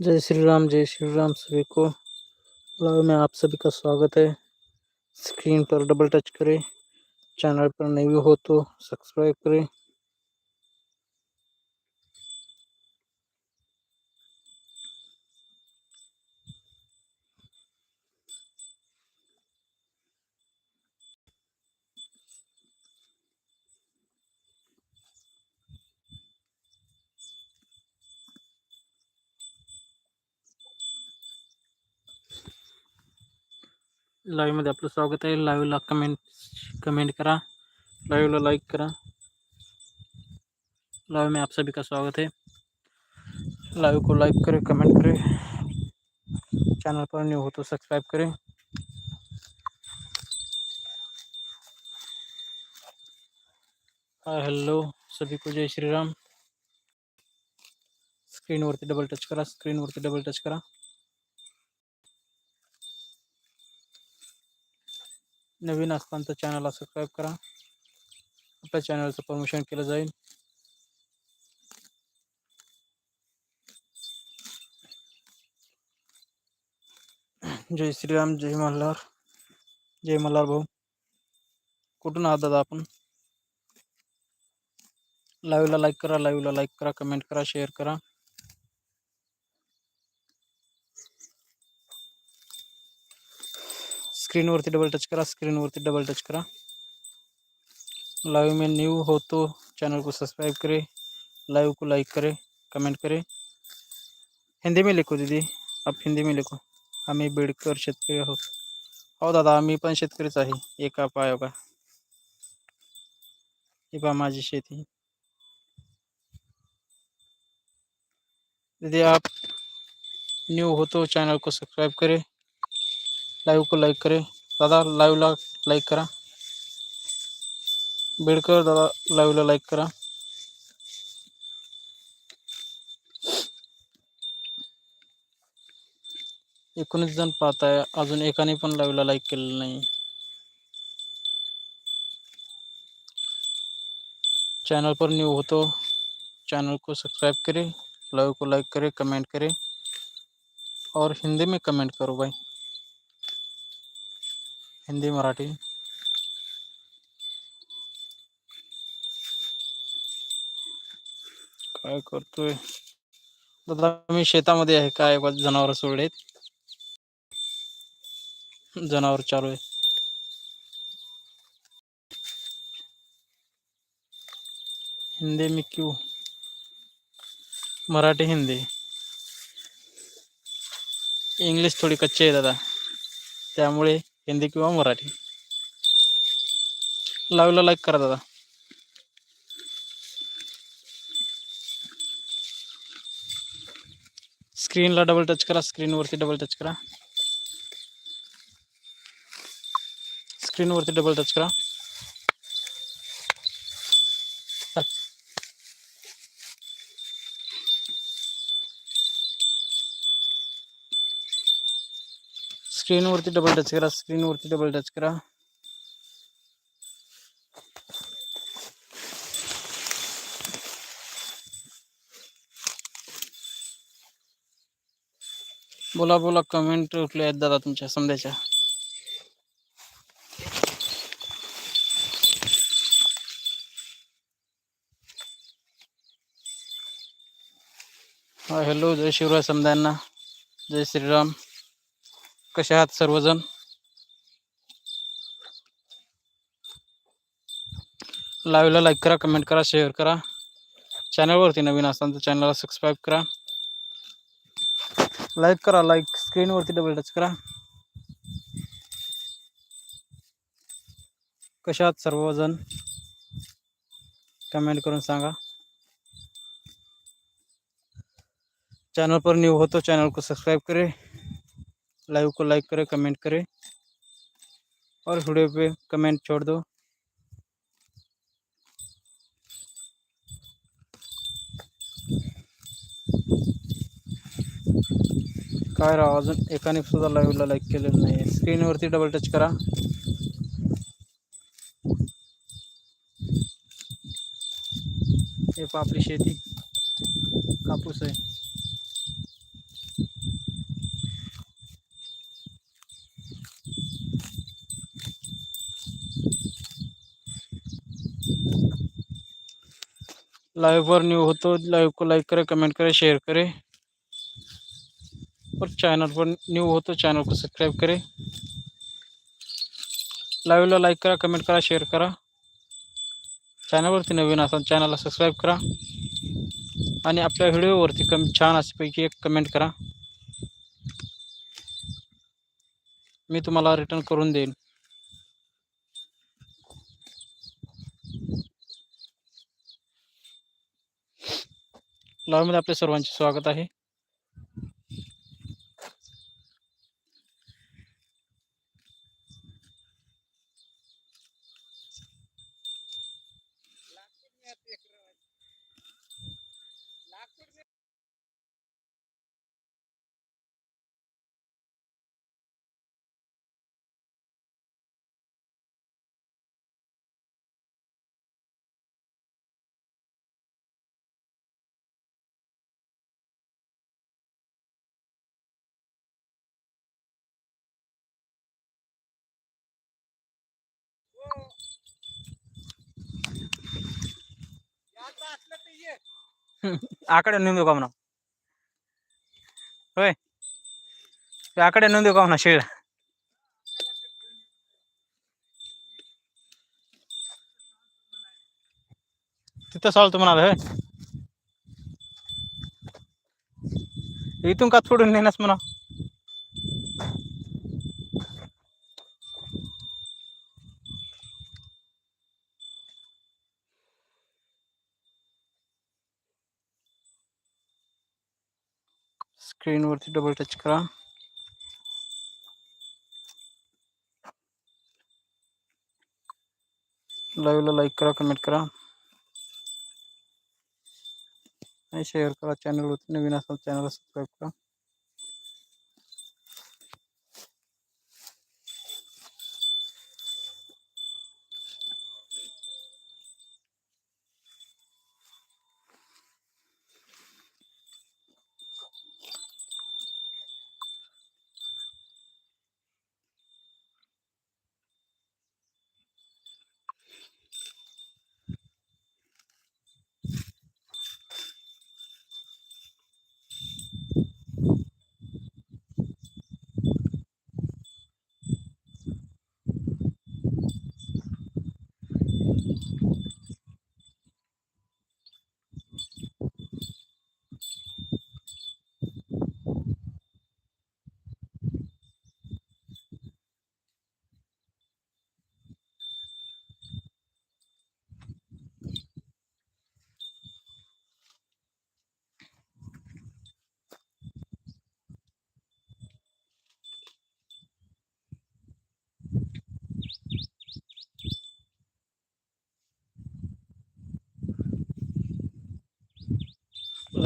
जय श्री राम जय श्री राम सभी को। लाइव में आप सभी का स्वागत है। स्क्रीन पर डबल टच करें। चैनल पर नए हो तो सब्सक्राइब करें। लाईव्ह मध्ये आपलं स्वागत आहे लाईव्हला कमेंट कमेंट करा। लाईव्हला लाईक करा। लाइव में आप सभी का स्वागत है। लाइव को लाइक करें कमेंट करें। चैनल पर न्यू हो तो सब्सक्राइब करें। हॅलो सभी को जय श्री राम। स्क्रीनवरती डबल टच करा स्क्रीनवरती डबल टच करा। नवीन असताना तर चॅनलला सबस्क्राईब करा. आपल्या चॅनलचं प्रमोशन केलं जाईल. जय श्रीराम जय मल्हार जय मल्हार भाऊ. कुठून आहात दादा आपण? लाईव्हला लाईक करा लाईव्हला लाईक करा कमेंट करा शेअर करा. स्क्रीनवरती डबल टच करा स्क्रीनवरती डबल टच करा। लाइव में न्यू हो तो चैनल को सब्सक्राइब करें लाइव को लाइक करें कमेंट करें। हिंदी में लिखो दीदी, आप हिंदी में लिखो। आम्ही बेडकर शेतकरी आहोत हो दादा आम्ही पण शेतकरीच आहे एका पाय का ही शेती दीदी, आप न्यू हो तो चैनल को सब्सक्राइब करें। लाइव को लाइक करें। दादा लाईव्हला लाईक करा। बेडकर, दादा लाईव्हला लाईक करा। एकोणीस जण पाहत आहे. अजून एकाने पण लाईव्हला लाईक केलेलं नाही चैनल पर न्यू हो तो चैनल को सब्सक्राइब करें, लाइव को लाइक करें, कमेंट करें। और हिंदी में कमेंट करो भाई। हिंदी मराठी. काय करतोय? दादा मी शेतामध्ये आहे काय? जनावर सोडलेत जनावर चालू आहे. हिंदी मी क्यू? मराठी हिंदी. इंग्लिश थोडी कच्ची आहे दादा. त्यामुळे हिंदी किंवा मराठी लाईव्हला लाईक करा दादा स्क्रीनला डबल टच करा स्क्रीनवरती डबल टच करा स्क्रीनवरती डबल टच करा स्क्रीनवरती डबल टच करा स्क्रीनवरती डबल टच करा बोला बोला कमेंट उठले आहेत दादा तुमच्या समजायच्या हा हॅलो जय शिवराय समद्यांना जय श्रीराम कसे आहात सर्वजण? लाईव्हला लाईक करा कमेंट करा शेअर करा. चॅनलवरती नवीन असताना तर चॅनलला सबस्क्राईब करा. लाईक करा लाईक स्क्रीनवरती डबल टच करा. कशा आहात सर्वजण? कमेंट करून सांगा. चॅनल पर न्यू हो तो को सब्सक्राइब करें. लाइव को लाइक करें, कमेंट करें और वीडियो पे कमेंट छोड़ दो। काय राव, अजून एकाने सुद्धा लाईव्हला लाईक केलेलं नाही स्क्रीनवरती डबल टच करा. हे आपली शेती. कापूस आहे. लाइव पर न्यू हो तो लाइव को लाइक करें कमेंट करें शेयर करें. और चैनल पर न्यू हो तो चैनल को सबस्क्राईब करें. लाईव्हला लाईक करा कमेंट करा शेअर करा. चॅनलवरती नवीन असाल चॅनलला सबस्क्राईब करा. आणि आपल्या व्हिडिओवरती कम छान असेपैकी एक कमेंट करा. मी तुम्हाला रिटर्न करून देईन. लाईव्हमध्ये आपले सर्वांचे स्वागत आहे. आकडे नेऊन देऊ का म्हणा? होय. आकडे नेऊन देऊ का म्हणा शेळ? तिथं चालतो म्हणाल होय. इथून का सोडून नेण्यास म्हणा? स्क्रीनवरती डबल टच करा. लाईव्हला लाईक करा कमेंट करा. आणि शेअर करा. चॅनलवरती नवीन असाल चॅनलला सबस्क्राईब करा.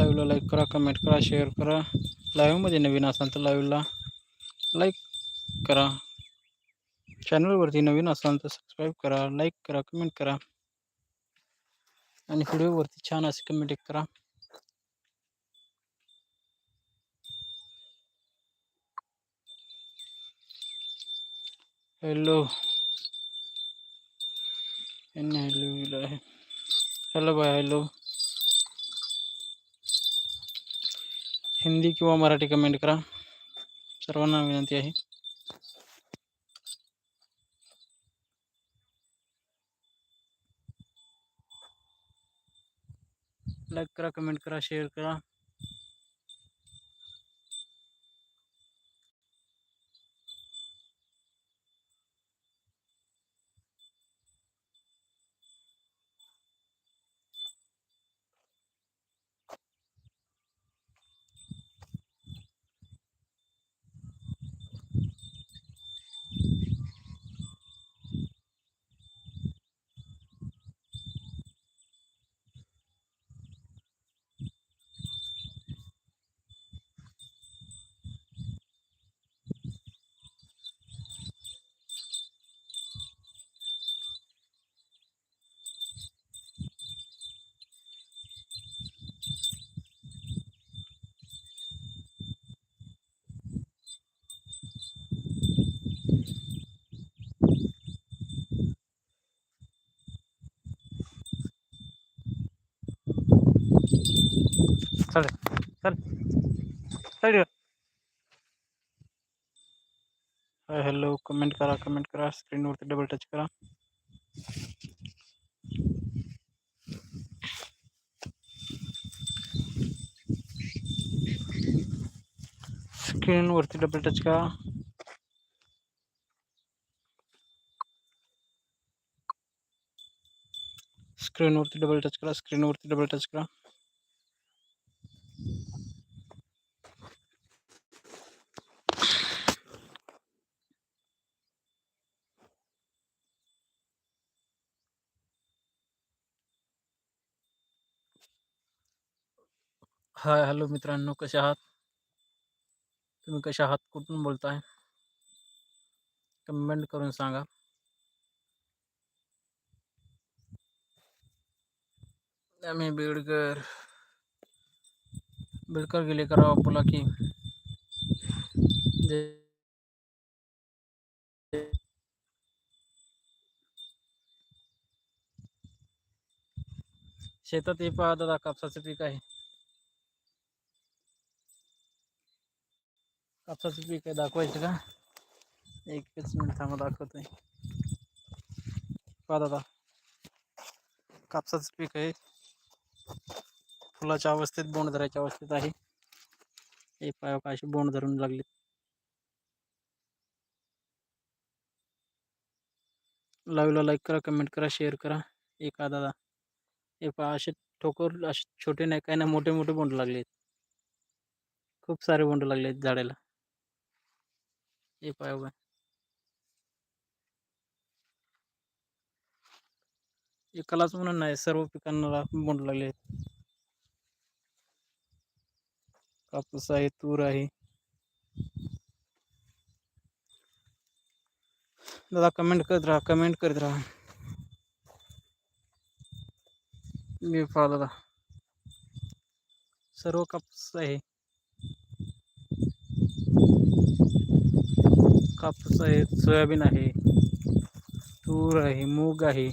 लाईव्हला लाईक करा कमेंट करा शेअर करा. लाईव्हमध्ये नवीन असाल तर लाईव्हला लाईक करा. चॅनलवरती नवीन असाल तर सबस्क्राईब करा लाईक करा कमेंट करा. आणि व्हिडिओवरती छान असे कमेंट करा. Hello hello hello bye hello Hindi किंवा मराठी कमेंट करा. सर्वांना विनंती आहे. लाईक करा कमेंट करा शेअर करा. चल चल। चल। हॅलो कमेंट करा कमेंट करा स्क्रीन स्क्रीनवरती डबल टच करा। स्क्रीनवरती डबल टच करा। स्क्रीनवरती डबल टच करा स्क्रीनवरती डबल टच करा। हाय, हॅलो मित्रांनो, कसे आहात? तुम्ही कसे आहात? कुठून बोलताय? कमेंट करून सांगा. आम्ही बीडकर बीडकर गेले करावं बोला की? शेतात हे पहा, दादा कापसाचं पीक आहे. कापसाचं पीक आहे दाखवायचं का? एकच मिनिट थांबा दाखवतोय. पहा दादा कापसाचं पीक आहे. फुलाच्या अवस्थेत बोंड धरायच्या अवस्थेत आहे. हे पाय अशी बोंड धरून लागले लाईव्हला लाईक करा कमेंट करा शेअर करा. एक दादा हे पहा असे ठोकर असे छोटे नाही काही ना मोठे मोठे बोंड लागले खूप सारे बोंड लागले आहेत झाडाला. हे। पाय बघा एकालाच म्हणून नाही सर्व पिकांना बोंड लागले कापूस आहे तूर आहे दादा कमेंट करत राहा, कमेंट करत राहा। मी पहा दादा। सर्व कापूस आहे कापूस आहे, सोयाबीन आहे, तूर आहे, मूग आहे.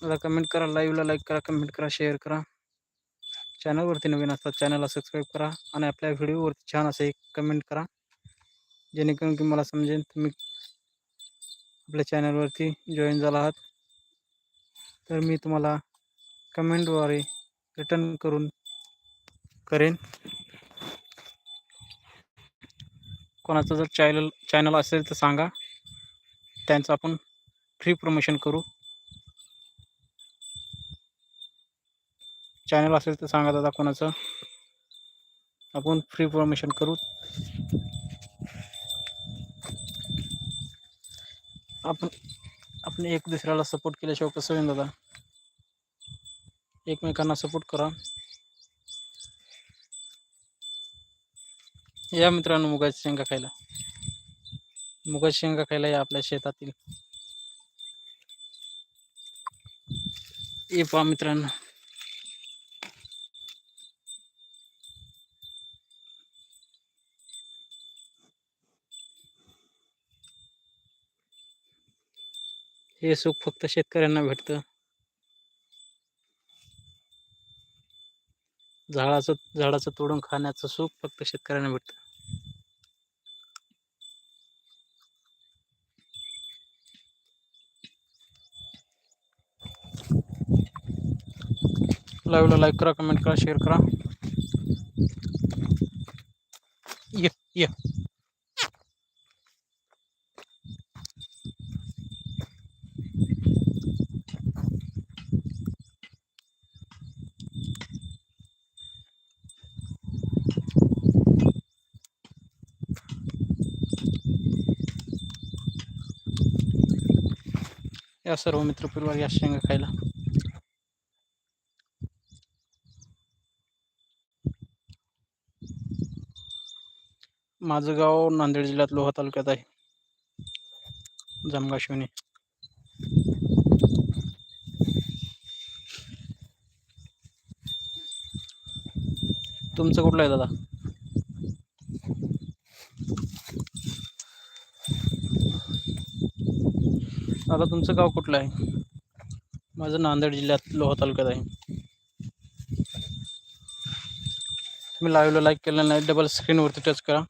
दादा कमेंट करा लाईव्हला लाईक करा कमेंट करा शेअर करा. चॅनलवरती नवीन असतात चॅनलला सबस्क्राईब करा. आणि आपल्या व्हिडिओवरती छान एक कमेंट करा. जेणेकरून की मला समजेल तुम्ही आपल्या चॅनलवरती जॉईन झाला आहात. तर मी तुम्हाला कमेंटद्वारे रिटर्न करून करेन. कोणाचं जर चॅनल चॅनल असेल तर सांगा. त्यांचं आपण फ्री प्रमोशन करू. चॅनल असेल तर सांगा दादा कोणाचं. आपण फ्री प्रमोशन करू. आपण आपण एक दुसऱ्याला सपोर्ट केल्याशिवाय कसं होईल दादा? एकमेकांना सपोर्ट करा. या मित्रांनो मुगाची शेंगा खायला. मुगाची शेंगा खायला या आपल्या शेतातील. ये पहा मित्रांनो. हे सुख फक्त शेतकऱ्यांना भेटतं. झाडाचं झाडाचं तोडून खाण्याचं सुख फक्त शेतकऱ्यांना भेटतं. लाईव्हला लाईक करा कमेंट करा शेअर करा. ये. सर्व मित्रपरिवार या शेंगा खायला. माझं गाव नांदेड जिल्ह्यात लोहा तालुक्यात आहे. जमगा शिवणी तुमचं कुठलं आहे दादा? दादा तुमचं गाव कुठलं आहे? माझं नांदेड जिल्ह्यात लोहा तालुक्यात आहे. तुम्ही लाईव्हला लाईक केलं नाही डबल स्क्रीनवरती टच करा.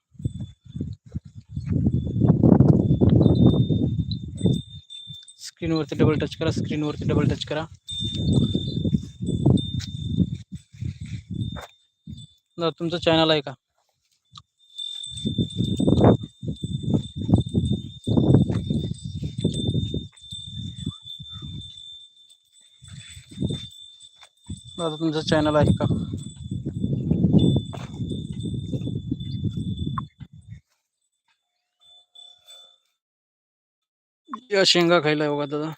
स्क्रीनवरती डबल टच करा स्क्रीनवरती डबल टच करा. दादा तुमचं चॅनल आहे का? दादा तुमचं चॅनल आहे का। या शेंगा खायला होगा दादा।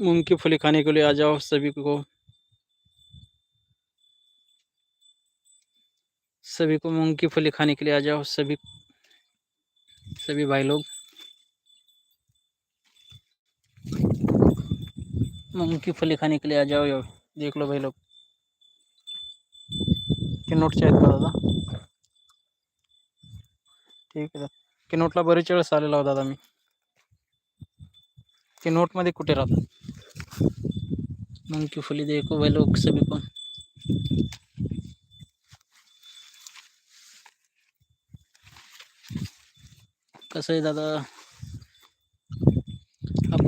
मूंग की फली खाने के लिए आ जाओ सभी को। सभी को मूंग की फली खाने के लिए आ जाओ सभी। सभी भाई लोग। मूंग की फली खाने के लिए आ जाओ यो देख लो भाई लोग. किनोट नोटचे आहेत का दादा ठीक आहे दादा नोटला बरेच वेळेस आलेला होता दादा मी. की नोटमध्ये कुठे राहतो? मूंग की फली देखो भाई लोग सभी को. कसं आहे दादा?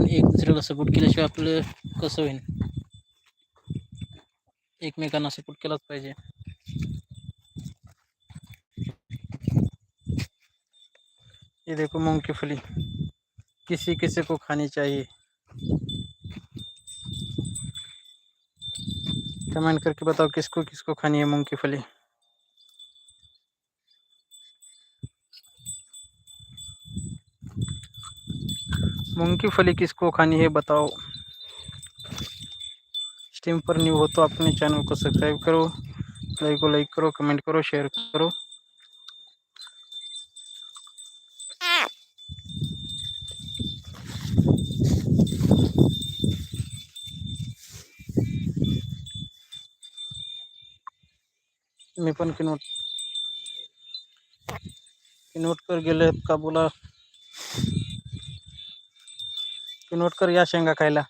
आपण एक दुसऱ्याला सपोर्ट केल्याशिवाय आपलं कसं होईल एकमेकांना सपोर्ट केलाच पाहिजे. ये देखो मूंग की फली. किसी किसी को खानी चाहिए. कमेंट करके बताओ किसको किसको खानी है मूंग मूंग की फली किसको खानी है बताओ। स्ट्रीम पर न्यू हो तो अपने चैनल को सब्सक्राइब करो लाइक को लाइक करो कमेंट करो शेयर करो। मी पण किनवट किनवटकर गेले का बोला। नोट कर या शेंगा खायला.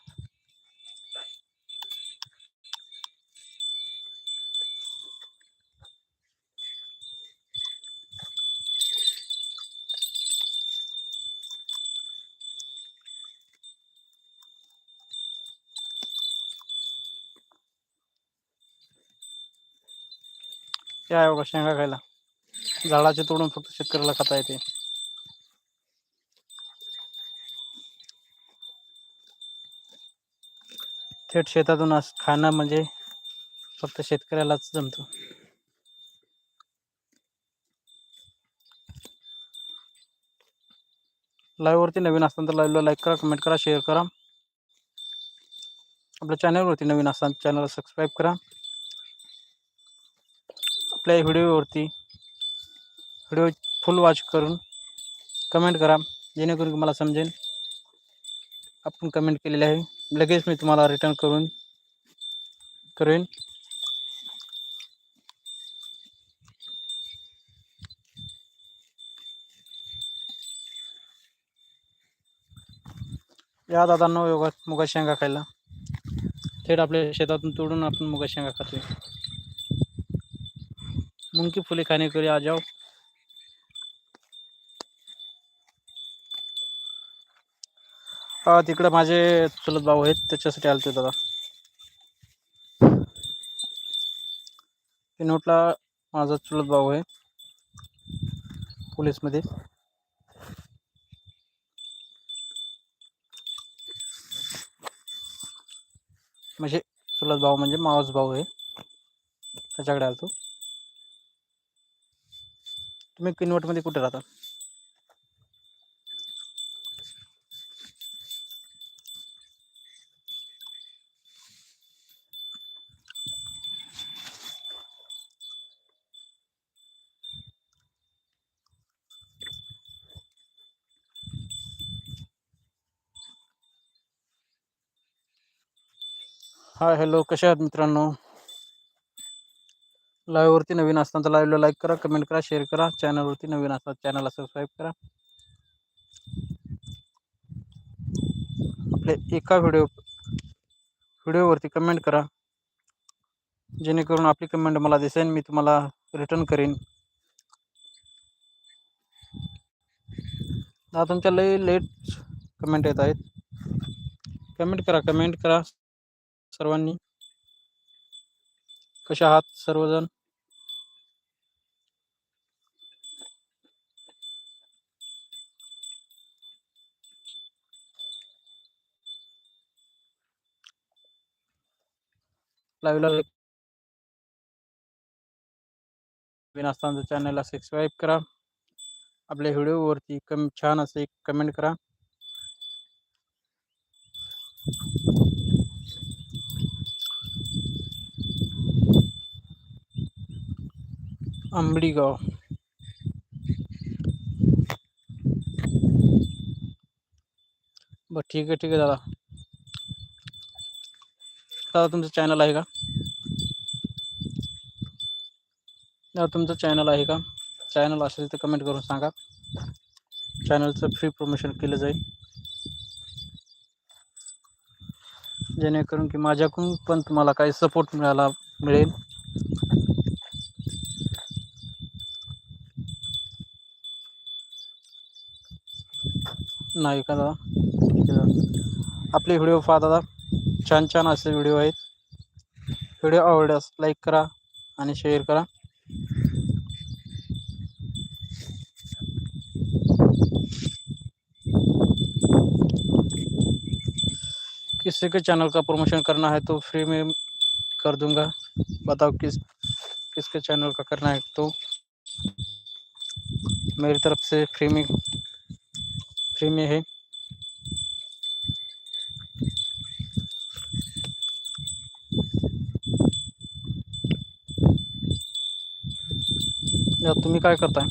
या बघा शेंगा खायला. झाडाचे तोडून फक्त शेतकऱ्याला खाता येते. थेट शेतातून अस खाणं म्हणजे फक्त शेतकऱ्यालाच जमतो. लाईव्हवरती नवीन असताना तर लाईव्हला लाईक करा कमेंट करा शेअर करा. आपल्या चॅनलवरती नवीन असताना चॅनलला सबस्क्राईब करा. आपल्या व्हिडिओवरती व्हिडिओ फुल वॉच करून कमेंट करा जेणेकरून मला समजेल. आपण कमेंट केलेले आहे. लगेच मी तुम्हाला रिटर्न करून करेन. या दादांना योगा मुगा शेंगा खायला. थेट आपल्या शेतातून तोडून आपण मुगा शेंगा खातोय. मुंकी फुले खाने करी लिए आ जाओ हा तिकडे माझे चुलत भाऊ आहेत त्याच्यासाठी आलतोय दादा. पिनोटला माझा चुलत भाऊ आहे पोलीसमध्ये. म्हणजे चुलत भाऊ म्हणजे मावस भाऊ आहे त्याच्याकडे आलतो. तुम्ही किनवटमध्ये कुठे राहता? हाय हॅलो कशा आहात मित्रांनो? लाईव्हवरती नवीन असताना तर लाईव्हला लाईक करा कमेंट करा शेअर करा. चॅनलवरती नवीन असतात चॅनलला सबस्क्राईब करा. आपल्या एका व्हिडिओ व्हिडिओवरती कमेंट करा. जेणेकरून आपली कमेंट मला दिसेल मी तुम्हाला रिटर्न करेन. आता तुमच्या लई लेट कमेंट येत आहेत. कमेंट करा कमेंट करा. सर्वांनी. कशा आहात सर्वजण? लाईव्हला चॅनलला सबस्क्राईब करा. आपल्या व्हिडिओवरती कम, छान एक कमेंट करा. आंबडीगाव बरं ठीक है ठीक है दादा। दादा तुमचं चॅनल आहे का दादा तुमचं चॅनल आहे का चॅनल तर कमेंट करून सांगा। चॅनलचं फ्री प्रमोशन केलं जाईल जेणेकरून की माझ्याकडून पण तुम्हाला सपोर्ट मिळाला मिळेल. नाही का दादा. ठीक आहे दादा. पहा दादा. छान छान असे व्हिडिओ आहेत. व्हिडिओ लाईक करा आणि शेअर करा. किसी के चैनल का प्रमोशन करना है तो फ्री में कर दूँगा. बताओ किस, किसके चैनल का करना है तो मेरी तरफ़ से फ्री में फ्री में है। या तुम्ही काय करताय?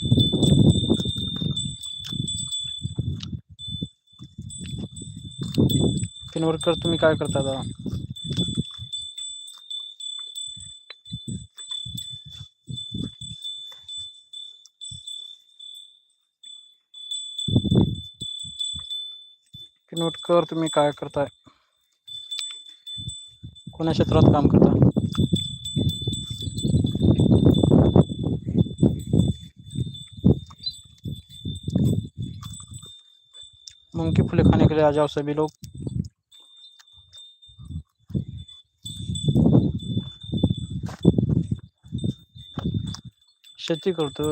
पिनवरकर तुम्ही काय करता दादा? नोट कर तुम्ही काय करताय. कोण्या क्षेत्रात काम करता. मूंग की फुले खाने के लिए आ जाओ सभी लोग. शेती करतो.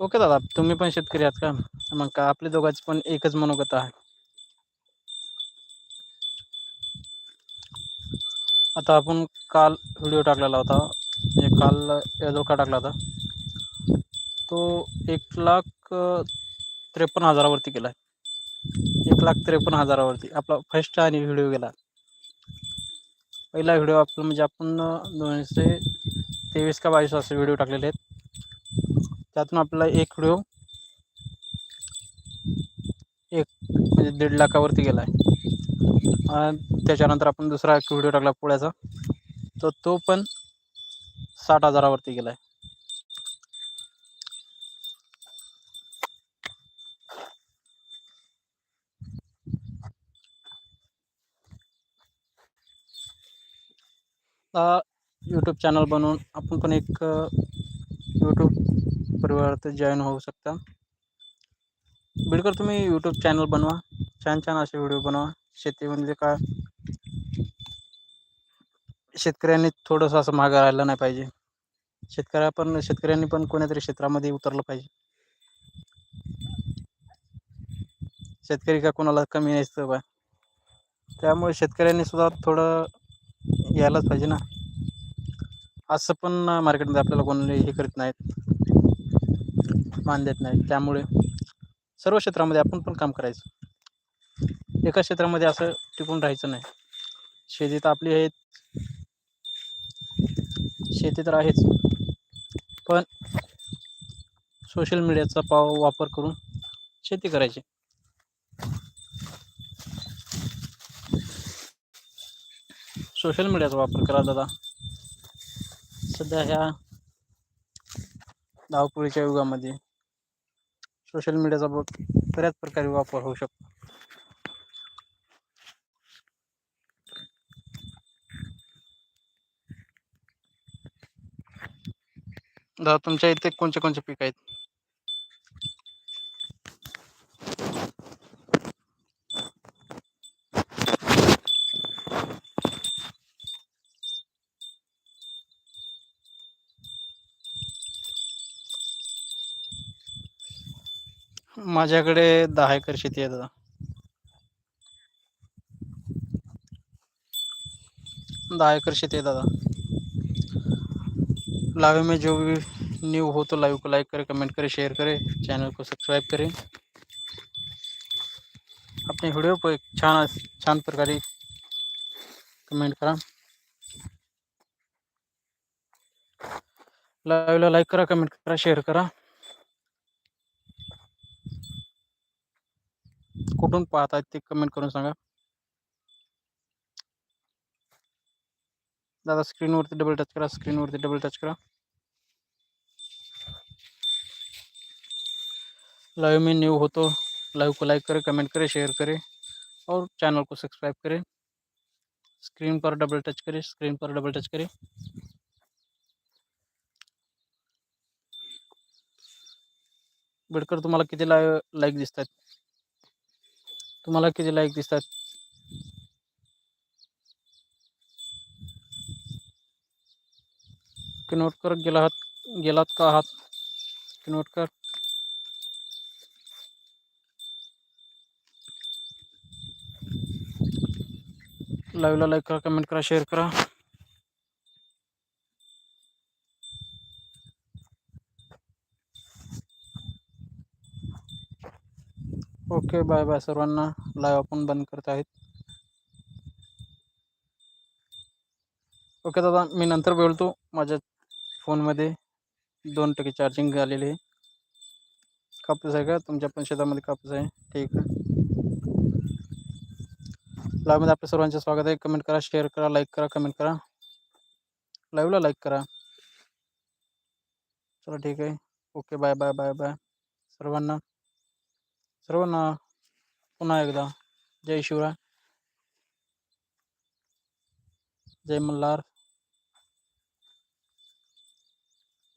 ओके दादा तुम्ही पण शेतकरी आहात का? मग का आपल्या दोघांची पण एकच मनोगत आहे. आता आपण काल व्हिडिओ टाकलेला होता. म्हणजे काल याजवळ का टाकला होता. तो एक लाख त्रेपन्न हजारावरती गेला एक लाख त्रेपन्न हजारावरती. आपला फर्स्ट आणि व्हिडिओ गेला. पहिला व्हिडिओ आपला म्हणजे आपण दोनशे तेवीस का बावीस असे व्हिडिओ टाकलेले आहेत. त्यातून आपला एक व्हिडिओ एक म्हणजे दीड लाखावरती गेला आहे आणि त्याच्यानंतर आपण दुसरा एक व्हिडिओ टाकला पोळ्याचा. तर तो पण साठ हजारावरती गेला आहे यूट्यूब चॅनल बनवून आपण पण एक यूट्यूब परिवारात जॉईन होऊ शकता. बिडकर तुम्ही यूट्यूब चॅनल बनवा. छान छान असे व्हिडिओ बनवा. शेतीमध्ये म्हणजे काय? शेतकऱ्यांनी थोडंसं असं मागं राहिलं नाही पाहिजे. शेतकऱ्या पण शेतकऱ्यांनी पण कोणीतरी क्षेत्रामध्ये उतरलं पाहिजे. शेतकरी का कोणाला कमी नसतं बा. त्यामुळे शेतकऱ्यांनी सुद्धा थोडं यायलाच पाहिजे ना. असं पण मार्केटमध्ये आपल्याला कोणी हे करत नाहीत. मान देत नाहीत. त्यामुळे सर्व क्षेत्रामध्ये आपण पण काम करायचं. एका क्षेत्रामध्ये असं टिकून राहायचं नाही. शेती तर आपली आहेत. शेती तर आहेच. पण सोशल मीडियाचा पाव वापर करून शेती करायची. सोशल मीडियाचा वापर करा दादा. सध्या ह्या धावपुळीच्या युगामध्ये सोशल मीडियाचा ब- बऱ्याच प्रकारे वापर तुमच्या इथे कोणते कोणते पीक आहेत? माझ्याकडे दहा शेती आहे, दादा. दहा एकर शेती है दादा. लाइव में जो भी न्यू हो तो लाइव को लाइक करें कमेंट करें शेयर करें चैनल को सब्सक्राइब करें. अपने वीडियो पर एक छान छान प्रकारे कमेंट करा. लाईव्हला लाईक करा कमेंट करा शेअर करा. कुठून पाहतायत ते कमेंट करून सांगा. दादा स्क्रीनवरती डबल टच करा स्क्रीनवरती डबल टच करा. लाइव में न्यू हो तो लाइव को लाइक करें कमेंट करें शेयर करें और चैनल को सब्सक्राइब करें. स्क्रीन पर डबल टच करें स्क्रीन पर डबल टच करें. बिडकर तुम्हाला किती लाईक दिसतात तुम्हाला किती लाईक दिसतात? नोट कर, गेला गेलात का आहात? किनोटकर लाईक करा. कमेंट करा शेयर करा. ओके बाय बाय सर्वांना. लाईव्ह आपण बंद करत आहेत. ओके दादा मी नंतर बोलतो माझ्या फोनमध्ये. दोन टक्के चार्जिंग झालेली आहे. कापूस आहे का? तुमच्या पण शेतामध्ये कापूस आहे. ठीक आहे. लाईव्हमध्ये आपल्या सर्वांचे स्वागत आहे. कमेंट करा शेअर करा लाईक करा कमेंट करा. लाईव्हला लाईक करा. चला ठीक आहे. Okay bye bye bye bye. सर्वांना सर्वांना पुन्हा एकदा। जय शिवराय। जय मल्हार।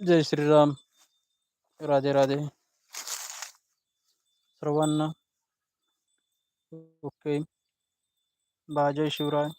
जय श्रीराम। राधे राधे। सर्वांना ओके। बाय, जय शिवराय।